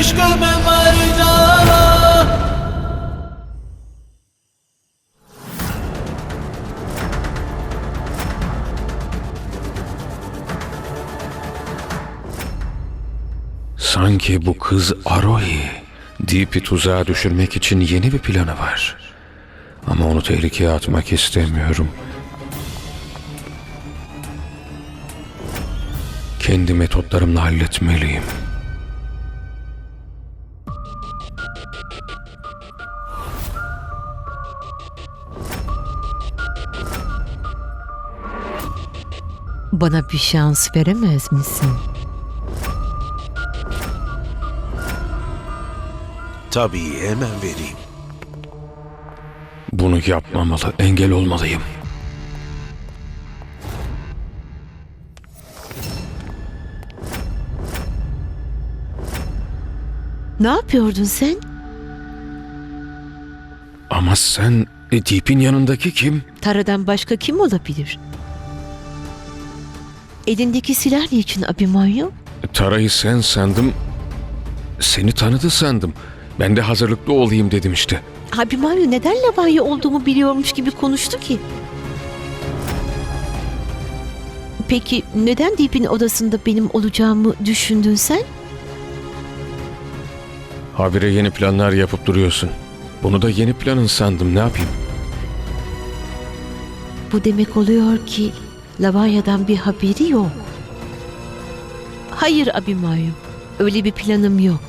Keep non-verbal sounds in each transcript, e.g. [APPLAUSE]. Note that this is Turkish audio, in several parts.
इश्क में मर जावा Sanki bu kız Arohi. Deep'i tuzağa düşürmek için yeni bir planı var. Ama onu tehlikeye atmak istemiyorum. Kendi metotlarımla halletmeliyim. Bana bir şans veremez misin? Tabii hemen vereyim. Bunu yapmamalı, engel olmalıyım. Ne yapıyordun sen? Ama sen e, Deep'in yanındaki kim? Tara'dan başka kim olabilir? Elindeki silah niçin Abimanyu? Tara'yı sen sandım. Seni tanıdı sandım. Ben de hazırlıklı olayım dedim işte. Abimanyu neden Lavanya olduğumu biliyormuş gibi konuştu ki? Peki neden Deep'in odasında benim olacağımı düşündün sen? Habire yeni planlar yapıp duruyorsun. Bunu da yeni planın sandım. Ne yapayım? Bu demek oluyor ki Lavanya'dan bir haberi yok. Hayır Abimanyu, öyle bir planım yok.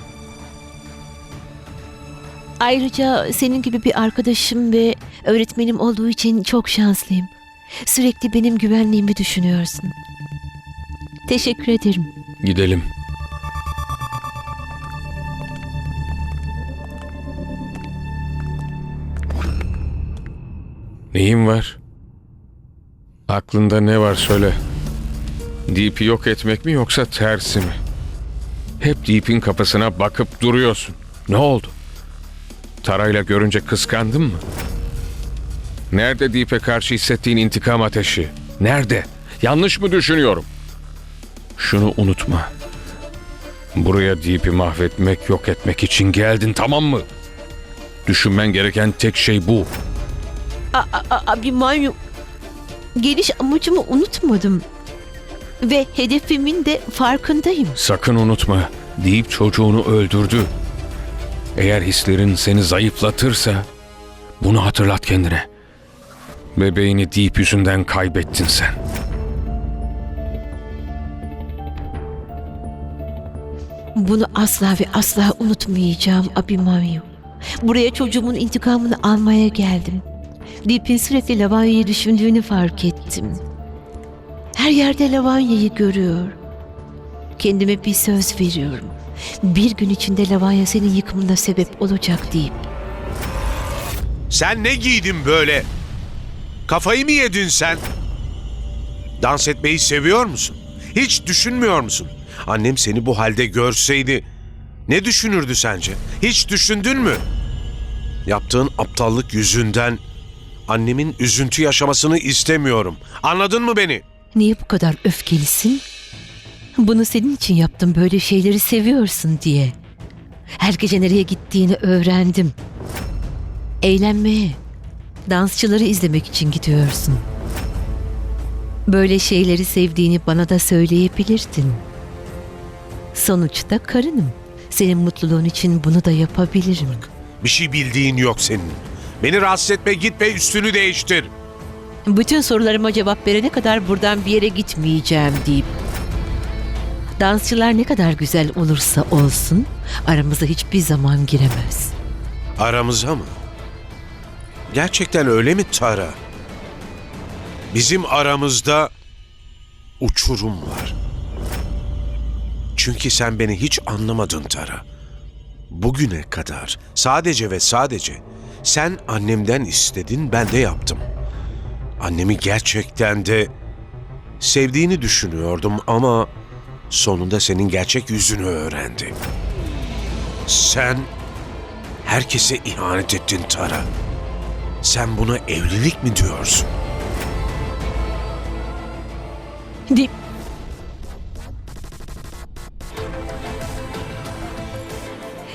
Ayrıca senin gibi bir arkadaşım ve öğretmenim olduğu için çok şanslıyım. Sürekli benim güvenliğimi düşünüyorsun. Teşekkür ederim. Gidelim. Neyin var? Aklında ne var söyle. Deep'i yok etmek mi yoksa tersi mi? Hep Deep'in kapısına bakıp duruyorsun. Ne oldu? Tarayla görünce kıskandın mı? Nerede Deep'e karşı hissettiğin intikam ateşi? Nerede? Yanlış mı düşünüyorum? Şunu unutma. Buraya Deep'i mahvetmek, yok etmek için geldin tamam mı? Düşünmen gereken tek şey bu. A- a- Abimanyu, geliş amacımı unutmadım. Ve hedefimin de farkındayım. Sakın unutma. Deep çocuğunu öldürdü. Eğer hislerin seni zayıflatırsa bunu hatırlat kendine. Bebeğini Deep yüzünden kaybettin sen. Bunu asla ve asla unutmayacağım Abimanyu. Buraya çocuğumun intikamını almaya geldim. Deep'in sürekli Lavanya'yı düşündüğünü fark ettim. Her yerde Lavanya'yı görüyor. Kendime bir söz veriyorum. Bir gün içinde Lavanya senin yıkımına sebep olacak deyip. Sen ne giydin böyle? Kafayı mı yedin sen? Dans etmeyi seviyor musun? Hiç düşünmüyor musun? Annem seni bu halde görseydi ne düşünürdü sence? Hiç düşündün mü? Yaptığın aptallık yüzünden annemin üzüntü yaşamasını istemiyorum. Anladın mı beni? Niye bu kadar öfkelisin? Bunu senin için yaptım böyle şeyleri seviyorsun diye. Her gece nereye gittiğini öğrendim. Eğlenmeye, dansçıları izlemek için gidiyorsun. Böyle şeyleri sevdiğini bana da söyleyebilirdin. Sonuçta karınım. Senin mutluluğun için bunu da yapabilirim. Bir şey bildiğin yok senin. Beni rahatsız etme git ve üstünü değiştir. Bütün sorularıma cevap verene kadar buradan bir yere gitmeyeceğim deyip. Dansçılar ne kadar güzel olursa olsun aramıza hiçbir zaman giremez. Aramıza mı? Gerçekten öyle mi Tara? Bizim aramızda uçurum var. Çünkü sen beni hiç anlamadın Tara. Bugüne kadar sadece ve sadece sen annemden istedin ben de yaptım. Annemi gerçekten de sevdiğini düşünüyordum ama sonunda senin gerçek yüzünü öğrendi. Sen herkese ihanet ettin Tara. Sen buna evlilik mi diyorsun? Dip.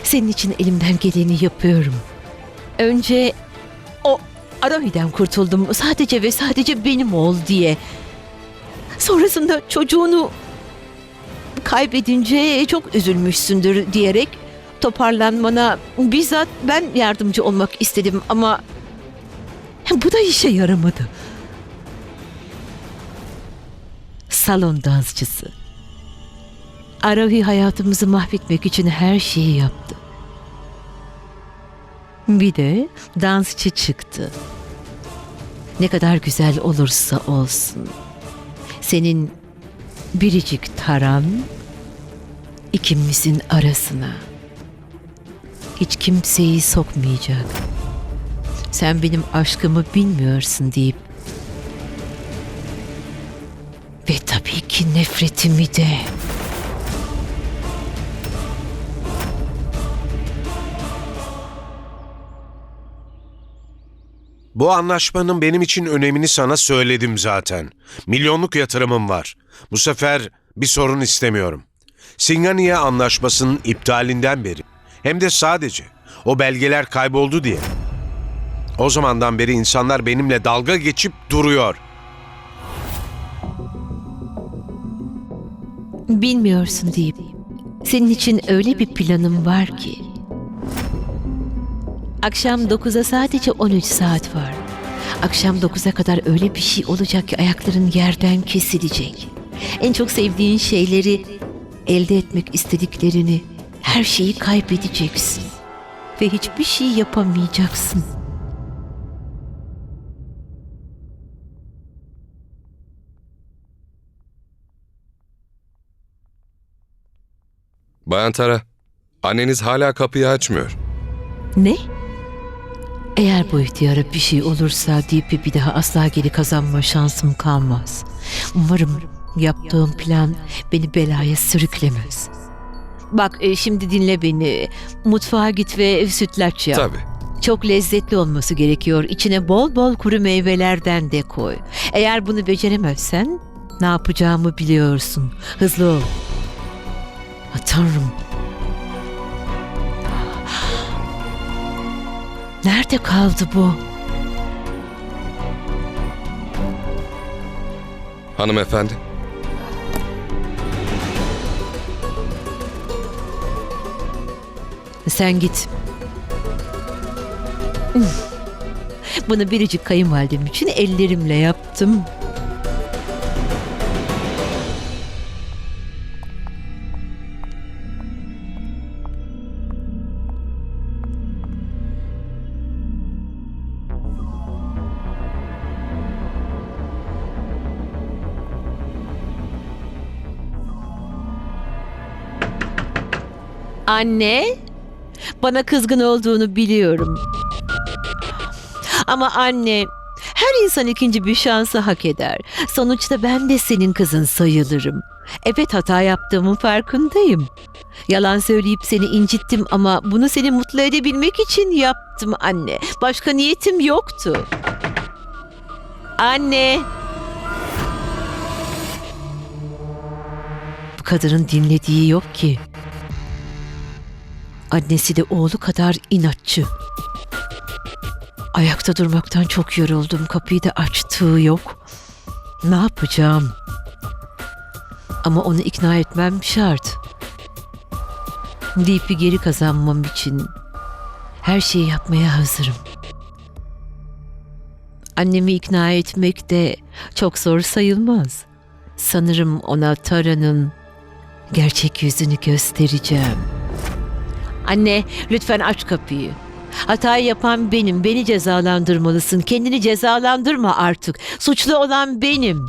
Senin için elimden geleni yapıyorum. Önce o Arahi'den kurtuldum. Sadece ve sadece benim ol diye. Sonrasında çocuğunu kaybedince çok üzülmüşsündür diyerek toparlanmana bizzat ben yardımcı olmak istedim ama bu da işe yaramadı. Salon dansçısı. Arahi hayatımızı mahvetmek için her şeyi yaptı. Bir de dansçı çıktı. Ne kadar güzel olursa olsun. Senin biricik taran ikimizin arasına. Hiç kimseyi sokmayacak. Sen benim aşkımı bilmiyorsun deyip ve tabii ki nefretimi de. Bu anlaşmanın benim için önemini sana söyledim zaten. Milyonluk yatırımım var. Bu sefer bir sorun istemiyorum. Singaniye anlaşmasının iptalinden beri hem de sadece o belgeler kayboldu diye. O zamandan beri insanlar benimle dalga geçip duruyor. Bilmiyorsun deyip senin için öyle bir planım var ki. Akşam 9'a sadece 13 saat var. Akşam 9'a kadar öyle bir şey olacak ki ayakların yerden kesilecek. En çok sevdiğin şeyleri, elde etmek istediklerini, her şeyi kaybedeceksin. Ve hiçbir şey yapamayacaksın. Bayan Tara, anneniz hala kapıyı açmıyor. Ne? Eğer bu ihtiyara bir şey olursa Deep'i bir daha asla geri kazanma şansım kalmaz. Umarım yaptığım plan beni belaya sürüklemez. Bak e, şimdi dinle beni. Mutfağa git ve sütlaç yap. Tabii. Çok lezzetli olması gerekiyor. İçine bol bol kuru meyvelerden de koy. Eğer bunu beceremezsen ne yapacağımı biliyorsun. Hızlı ol. Ha, tanrım. Nerede kaldı bu? Hanımefendi, Sen git. Bunu biricik kayınvalidem için ellerimle yaptım. Anne, bana kızgın olduğunu biliyorum. Ama anne, her insan ikinci bir şansı hak eder. Sonuçta ben de senin kızın sayılırım. Evet hata yaptığımın farkındayım. Yalan söyleyip seni incittim ama bunu seni mutlu edebilmek için yaptım anne. Başka niyetim yoktu. Anne. Bu kadının dinlediği yok ki. Annesi de oğlu kadar inatçı. Ayakta durmaktan çok yoruldum. Kapıyı da açtığı yok. Ne yapacağım? Ama onu ikna etmem şart. Deep'i geri kazanmam için her şeyi yapmaya hazırım. Annemi ikna etmek de çok zor sayılmaz. Sanırım ona Tara'nın gerçek yüzünü göstereceğim. Anne, lütfen aç kapıyı. Hatayı yapan benim. Beni cezalandırmalısın. Kendini cezalandırma artık. Suçlu olan benim.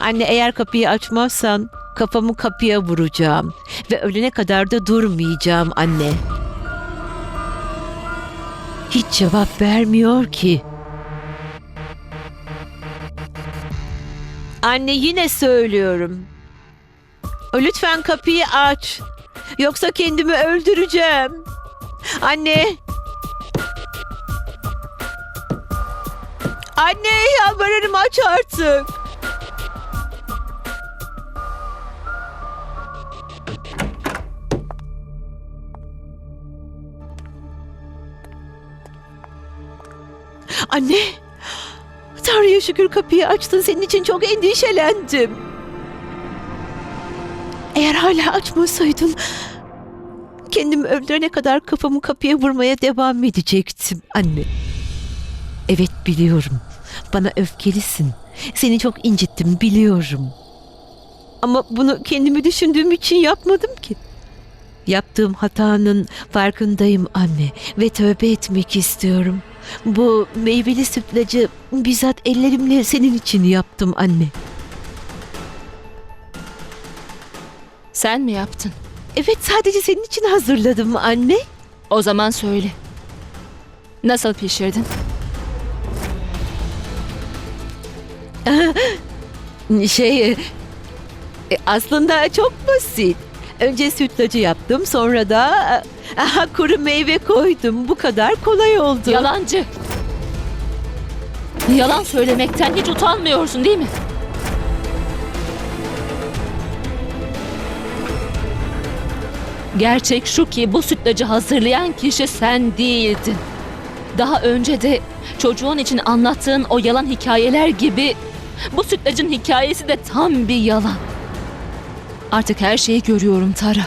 Anne eğer kapıyı açmazsan kafamı kapıya vuracağım ve ölene kadar da durmayacağım anne. Hiç cevap vermiyor ki. Anne yine söylüyorum. Lütfen kapıyı aç. Yoksa kendimi öldüreceğim. Anne. Anne yalvarırım aç artık. Anne. Tanrı'ya şükür kapıyı açtın. Senin için çok endişelendim. Eğer hala açmasaydın... Kendimi öldürene kadar kafamı kapıya vurmaya devam edecektim anne. Evet biliyorum. Bana öfkelisin. Seni çok incittim biliyorum. Ama bunu kendimi düşündüğüm için yapmadım ki. Yaptığım hatanın farkındayım anne ve tövbe etmek istiyorum. Bu meyveli sütlacı bizzat ellerimle senin için yaptım anne. Sen mi yaptın? Evet sadece senin için hazırladım anne. O zaman söyle. Nasıl pişirdin? [LAUGHS] Şey e, aslında çok basit. Önce sütlacı yaptım sonra da e, aha, kuru meyve koydum. Bu kadar kolay oldu. Yalancı. Yalan söylemekten hiç utanmıyorsun değil mi? Gerçek şu ki bu sütlacı hazırlayan kişi sen değildin. Daha önce de çocuğun için anlattığın o yalan hikayeler gibi bu sütlacın hikayesi de tam bir yalan. Artık her şeyi görüyorum Tara.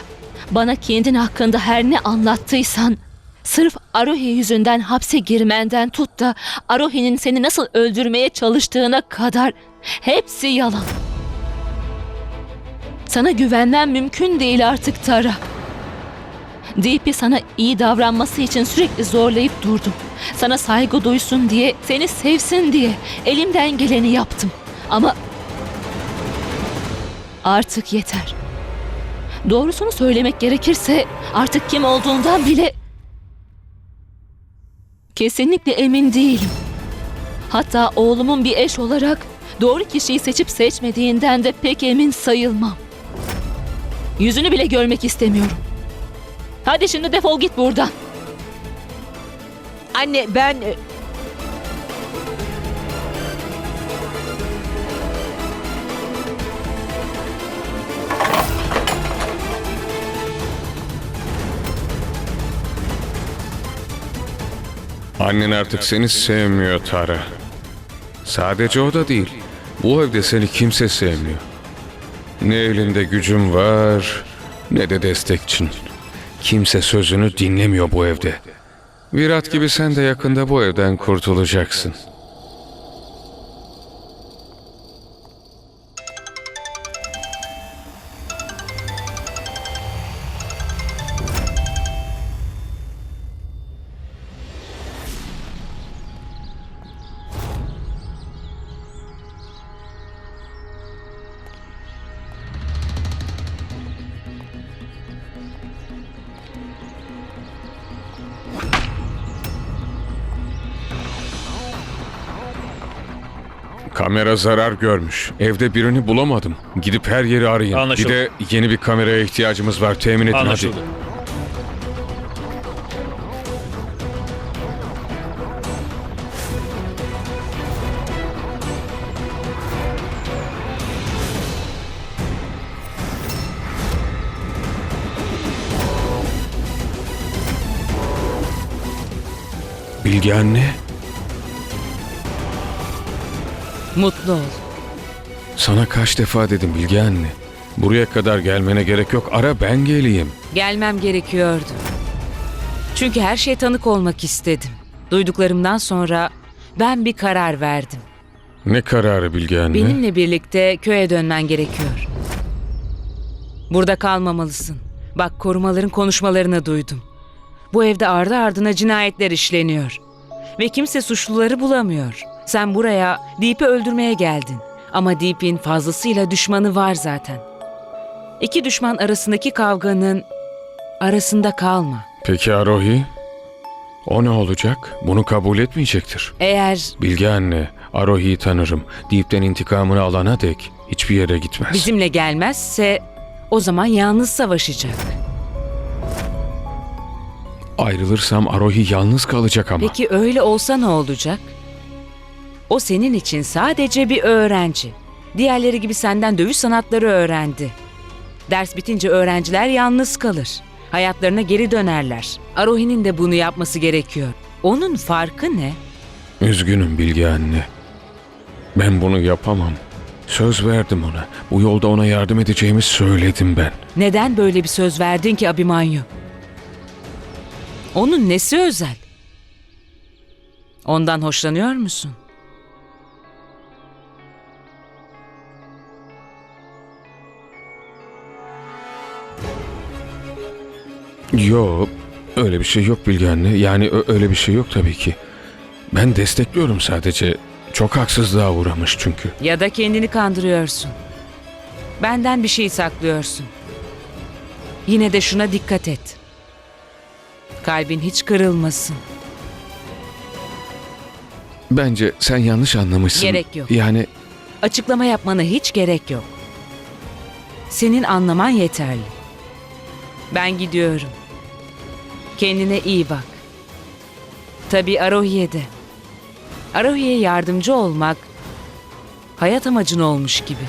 Bana kendin hakkında her ne anlattıysan sırf Arohi yüzünden hapse girmenden tut da Arohi'nin seni nasıl öldürmeye çalıştığına kadar hepsi yalan. Sana güvenmem mümkün değil artık Tara. Deep'i sana iyi davranması için sürekli zorlayıp durdum. Sana saygı duysun diye, seni sevsin diye elimden geleni yaptım. Ama artık yeter. Doğrusunu söylemek gerekirse artık kim olduğundan bile kesinlikle emin değilim. Hatta oğlumun bir eş olarak doğru kişiyi seçip seçmediğinden de pek emin sayılmam. Yüzünü bile görmek istemiyorum. Hadi şimdi defol git buradan. Anne ben e, Annen artık seni sevmiyor Tara. Sadece o da değil. Bu evde seni kimse sevmiyor. Ne elinde gücün var ne de destekçin. Kimse sözünü dinlemiyor bu evde. Virat gibi sen de yakında bu evden kurtulacaksın. Kamera zarar görmüş. Evde birini bulamadım. Gidip her yeri arayın. Anlaşıldı. Bir de yeni bir kameraya ihtiyacımız var. Temin edin Anlaşıldı. hadi. Bilge anne, Mutlu ol. sana kaç defa dedim Bilge anne. Buraya kadar gelmene gerek yok. Ara ben geleyim. Gelmem gerekiyordu. Çünkü her şeye tanık olmak istedim. Duyduklarımdan sonra ben bir karar verdim. Ne kararı Bilge anne? Benimle birlikte köye dönmen gerekiyor. Burada kalmamalısın. Bak korumaların konuşmalarını duydum. Bu evde ardı ardına cinayetler işleniyor. Ve kimse suçluları bulamıyor. Sen buraya Deep'i öldürmeye geldin. Ama Deep'in fazlasıyla düşmanı var zaten. İki düşman arasındaki kavganın arasında kalma. Peki Arohi? O ne olacak? Bunu kabul etmeyecektir. Eğer Bilge anne, Arohi'yi tanırım. Deep'ten intikamını alana dek hiçbir yere gitmez. bizimle gelmezse o zaman yalnız savaşacak. Ayrılırsam Arohi yalnız kalacak ama. Peki öyle olsa ne olacak? O senin için sadece bir öğrenci. Diğerleri gibi senden dövüş sanatları öğrendi. Ders bitince öğrenciler yalnız kalır. Hayatlarına geri dönerler. Arohi'nin de bunu yapması gerekiyor. Onun farkı ne? Üzgünüm Bilge anne. Ben bunu yapamam. Söz verdim ona. Bu yolda ona yardım edeceğimi söyledim ben. Neden böyle bir söz verdin ki Abimanyu? Onun nesi özel? Ondan hoşlanıyor musun? Yok, öyle bir şey yok Bilge anne. Yani öyle bir şey yok tabii ki. Ben destekliyorum sadece. Çok haksızlığa uğramış çünkü. Ya da kendini kandırıyorsun. Benden bir şey saklıyorsun. Yine de şuna dikkat et. Kalbin hiç kırılmasın. Bence sen yanlış anlamışsın. Gerek yok. Yani Açıklama yapmana hiç gerek yok. Senin anlaman yeterli. Ben gidiyorum. Kendine iyi bak. Tabii Arohi'ye de. Arohi'ye yardımcı olmak hayat amacın olmuş gibi.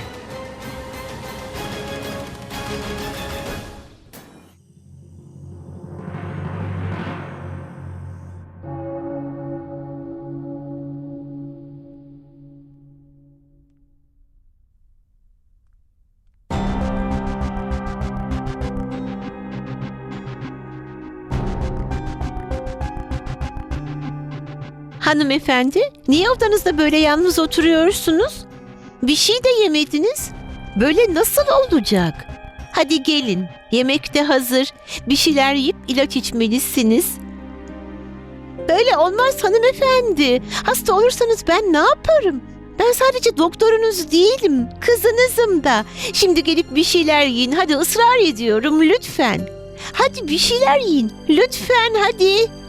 Hanımefendi, niye odanızda böyle yalnız oturuyorsunuz? Bir şey de yemediniz. Böyle nasıl olacak? Hadi gelin, yemek de hazır. Bir şeyler yiyip ilaç içmelisiniz. Böyle olmaz hanımefendi. Hasta olursanız ben ne yaparım? Ben sadece doktorunuz değilim, kızınızım da. Şimdi gelip bir şeyler yiyin. Hadi ısrar ediyorum lütfen. Hadi bir şeyler yiyin. Lütfen hadi.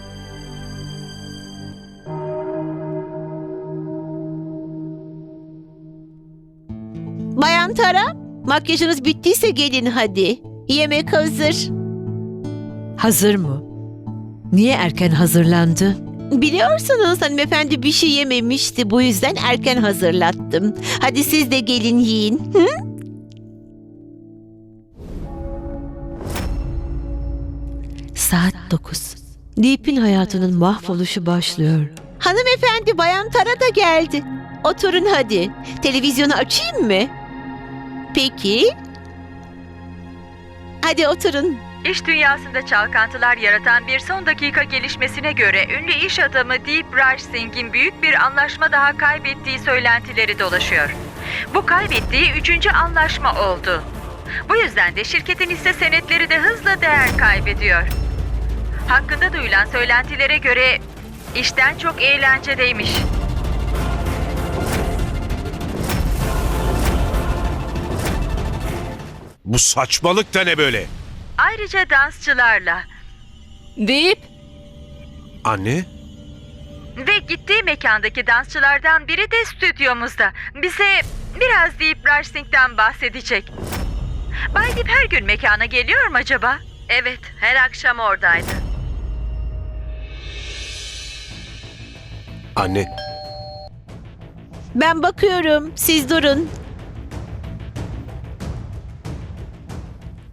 Tara, makyajınız bittiyse gelin hadi. Yemek hazır. Hazır mı? Niye erken hazırlandı? Biliyorsunuz hanımefendi bir şey yememişti. Bu yüzden erken hazırlattım. Hadi siz de gelin yiyin. Hı? Saat 9. Deep'in hayatının mahvoluşu başlıyor. Hanımefendi Bayan Tara da geldi. Oturun hadi. Televizyonu açayım mı? Peki. Hadi oturun. İş dünyasında çalkantılar yaratan bir son dakika gelişmesine göre ünlü iş adamı Deep Raj Singh'in büyük bir anlaşma daha kaybettiği söylentileri dolaşıyor. Bu kaybettiği üçüncü anlaşma oldu. Bu yüzden de şirketin hisse senetleri de hızla değer kaybediyor. Hakkında duyulan söylentilere göre işten çok eğlencedeymiş. Bu saçmalık da ne böyle? Ayrıca dansçılarla Deyip Anne? Ve gittiği mekandaki dansçılardan biri de stüdyomuzda. Bize biraz Deep Raj Singh'den bahsedecek. Bay Deep her gün mekana geliyor mu acaba? Evet, her akşam oradaydı. Anne, Ben bakıyorum. Siz durun.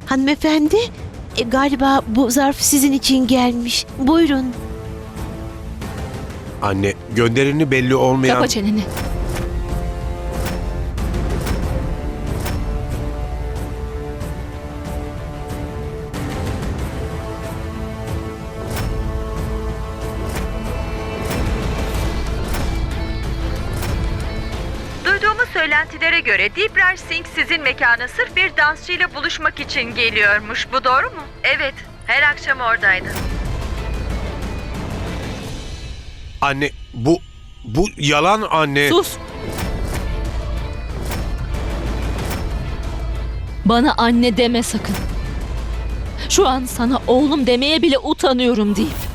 Hanımefendi, e, galiba bu zarf sizin için gelmiş. Buyurun. anne gönderini belli olmayan... kapa çeneni. Söylentilere göre Deep Raj Singh sizin mekana sırf bir dansçıyla buluşmak için geliyormuş. Bu doğru mu? Evet, her akşam oradaydı. Anne, bu... Bu yalan anne. Sus. Bana anne deme sakın. Şu an sana oğlum demeye bile utanıyorum deyip.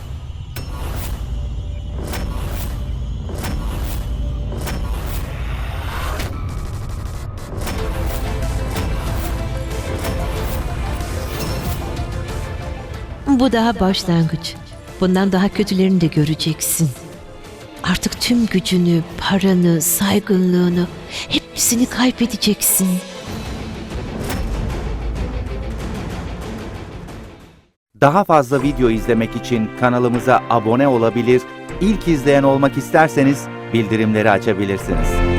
Bu daha başlangıç. Bundan daha kötülerini de göreceksin. Artık tüm gücünü, paranı, saygınlığını hepsini kaybedeceksin. Daha fazla video izlemek için kanalımıza abone olabilir, ilk izleyen olmak isterseniz bildirimleri açabilirsiniz.